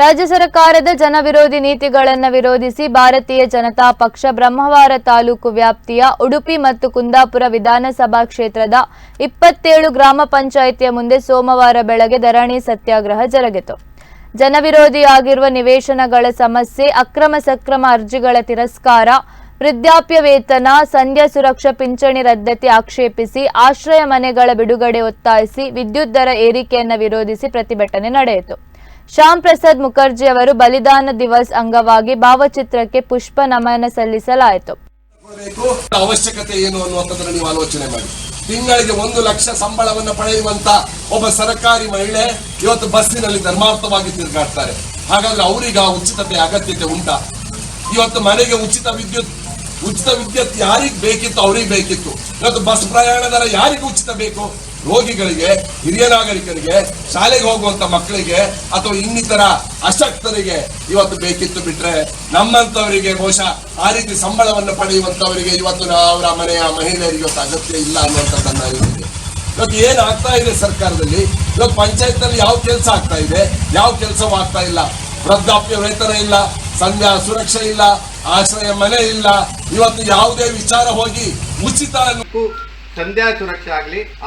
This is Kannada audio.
ರಾಜ್ಯ ಸರ್ಕಾರದ ಜನವಿರೋಧಿ ನೀತಿಗಳನ್ನು ವಿರೋಧಿಸಿ ಭಾರತೀಯ ಜನತಾ ಪಕ್ಷ ಬ್ರಹ್ಮವಾರ ತಾಲೂಕು ವ್ಯಾಪ್ತಿಯ ಉಡುಪಿ ಮತ್ತು ಕುಂದಾಪುರ ವಿಧಾನಸಭಾ ಕ್ಷೇತ್ರದ ಇಪ್ಪತ್ತೇಳು ಗ್ರಾಮ ಪಂಚಾಯಿತಿಯ ಮುಂದೆ ಸೋಮವಾರ ಬೆಳಗ್ಗೆ ಧರಣಿ ಸತ್ಯಾಗ್ರಹ ಜರುಗಿತು. ಜನವಿರೋಧಿಯಾಗಿರುವ ನಿವೇಶನಗಳ ಸಮಸ್ಯೆ, ಅಕ್ರಮ ಸಕ್ರಮ ಅರ್ಜಿಗಳ ತಿರಸ್ಕಾರ ವೃದ್ಧಾಪ್ಯ ವೇತನ ಸಂಧ್ಯಾ ಸುರಕ್ಷಾ ಪಿಂಚಣಿ ರದ್ದತಿ ಆಕ್ಷೇಪಿಸಿ ಆಶ್ರಯ ಮನೆಗಳ ಬಿಡುಗಡೆ ಒತ್ತಾಯಿಸಿ ವಿದ್ಯುತ್ ದರ ಏರಿಕೆಯನ್ನು ವಿರೋಧಿಸಿ ಪ್ರತಿಭಟನೆ ನಡೆಯಿತು. ಶ್ಯಾಮ್ ಪ್ರಸಾದ್ ಮುಖರ್ಜಿ ಅವರು ಬಲಿದಾನ ದಿವಸ್ ಅಂಗವಾಗಿ ಭಾವಚಿತ್ರಕ್ಕೆ ಪುಷ್ಪ ನಮನ ಸಲ್ಲಿಸಲಾಯಿತು. ಅವಶ್ಯಕತೆ ಏನು ಅನ್ನುವಂಥದ್ದನ್ನು ನೀವು ಆಲೋಚನೆ ಮಾಡಿ. ತಿಂಗಳಿಗೆ ಒಂದು ಲಕ್ಷ ಸಂಬಳವನ್ನು ಪಡೆಯುವಂತ ಒಬ್ಬ ಸರ್ಕಾರಿ ಮಹಿಳೆ ಇವತ್ತು ಬಸ್ಸಿನಲ್ಲಿ ಧರ್ಮಾರ್ಥವಾಗಿ ತಿರುಗಾಡ್ತಾರೆ. ಹಾಗಾದ್ರೆ ಅವರಿಗೆ ಆ ಉಚಿತತೆ ಅಗತ್ಯತೆ ಉಂಟಾ? ಇವತ್ತು ಮನೆಗೆ ಉಚಿತ ವಿದ್ಯುತ್ ಉಚಿತ ವಿದ್ಯುತ್ ಯಾರಿಗೆ ಬೇಕಿತ್ತು ಅವ್ರಿಗೆ ಬೇಕಿತ್ತು. ಇವತ್ತು ಬಸ್ ಪ್ರಯಾಣ ದರ ಯಾರಿಗೆ ಉಚಿತ ಬೇಕು? ರೋಗಿಗಳಿಗೆ, ಹಿರಿಯ ನಾಗರಿಕರಿಗೆ, ಶಾಲೆಗೆ ಹೋಗುವಂತ ಮಕ್ಕಳಿಗೆ ಅಥವಾ ಇನ್ನಿತರ ಅಶಕ್ತರಿಗೆ ಇವತ್ತು ಬೇಕಿತ್ತು ಬಿಟ್ರೆ ನಮ್ಮಂತವರಿಗೆ ಬಹುಶಃ ಆ ರೀತಿ ಸಂಬಳವನ್ನು ಪಡೆಯುವಂತವರಿಗೆ ಇವತ್ತು ಅವರ ಮನೆಯ ಮಹಿಳೆಯರಿಗೆ ಇವತ್ತು ಅಗತ್ಯ ಇಲ್ಲ ಅನ್ನುವಂಥದ್ದನ್ನ ಇವತ್ತು ಇವತ್ತು ಏನ್ ಆಗ್ತಾ ಇದೆ ಸರ್ಕಾರದಲ್ಲಿ? ಇವತ್ತು ಪಂಚಾಯತ್ನಲ್ಲಿ ಯಾವ ಕೆಲಸ ಆಗ್ತಾ ಇದೆ? ಯಾವ ಕೆಲಸವೂ ಆಗ್ತಾ ಇಲ್ಲ. ವೃದ್ಧಾಪ್ಯ ವೇತನ ಇಲ್ಲ, ಸಂಧ್ಯಾ ಸುರಕ್ಷೆ ಇಲ್ಲ, ಆಶ್ರಯ ಮನೆ ಇಲ್ಲ. ಇವತ್ತು ಯಾವುದೇ ವಿಚಾರ ಹೋಗಿ ಉಚಿತ ಸಂಧ್ಯಾ ಸುರಕ್ಷೆ ಆಗಲಿ